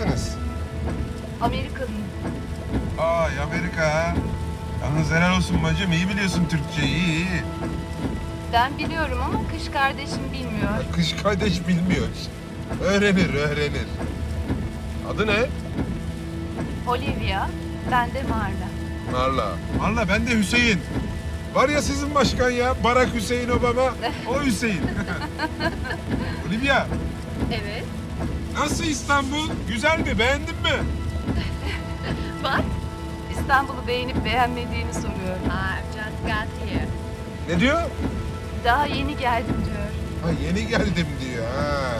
Nerelisiniz? Amerikalıyım. Ay Amerika ha. Yalnız helal olsun bacım iyi biliyorsun Türkçeyi iyi iyi. Ben biliyorum ama kış kardeşim bilmiyor. Kış kardeş bilmiyor. Öğrenir öğrenir. Adı ne? Olivia, ben de Marla. Marla. Marla ben de Hüseyin. Var ya sizin başkan ya Barack Hüseyin Obama. O Hüseyin. Olivia Evet nasıl İstanbul? Güzel mi beğendin mi? Bak, İstanbul'u beğenip beğenmediğini soruyor. I've just got here. Ne diyor? Daha yeni geldim diyor. Ha yeni geldim diyor ha.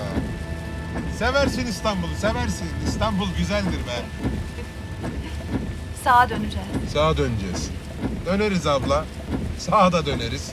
Seversin İstanbul'u seversin. İstanbul güzeldir be. Sağa döneceğiz. Sağa döneceğiz. Döneriz abla. Sağa da döneriz.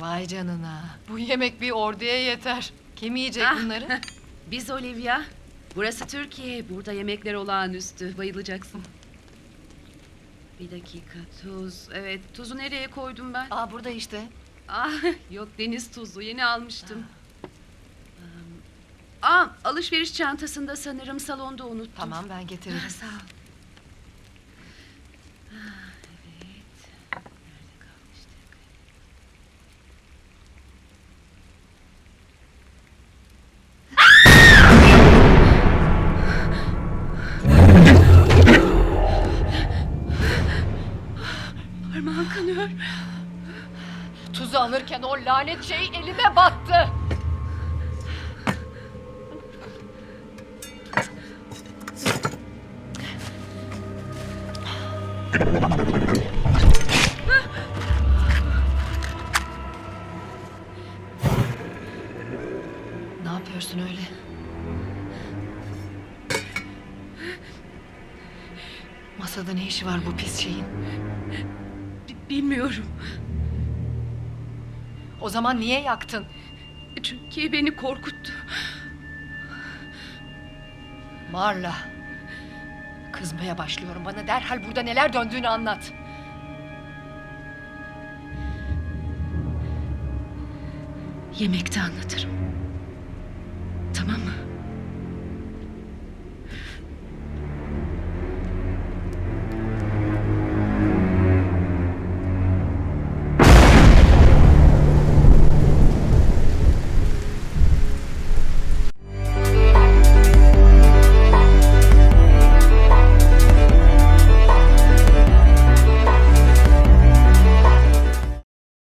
Vay canına. Bu yemek bir orduya yeter. Kim yiyecek Ah. bunları? Biz Olivia. Burası Türkiye. Burada yemekler olağanüstü. Bayılacaksın. Bir dakika tuz. Evet tuzu nereye koydum ben? Aa burada işte. Ah yok deniz tuzu yeni almıştım. Aa alışveriş çantasında sanırım salonda unuttum. Tamam ben getiririm. Ah, Sağ ol. Kanıyor. Tuzu alırken o lanet şey elime battı. Ne yapıyorsun öyle? Masada ne işi var bu pis şeyin? Bi- Bilmiyorum. O zaman niye yaktın? Çünkü beni korkuttu. Marla. Kızmaya başlıyorum. Bana derhal burada neler döndüğünü anlat. Yemekte anlatırım. Tamam mı?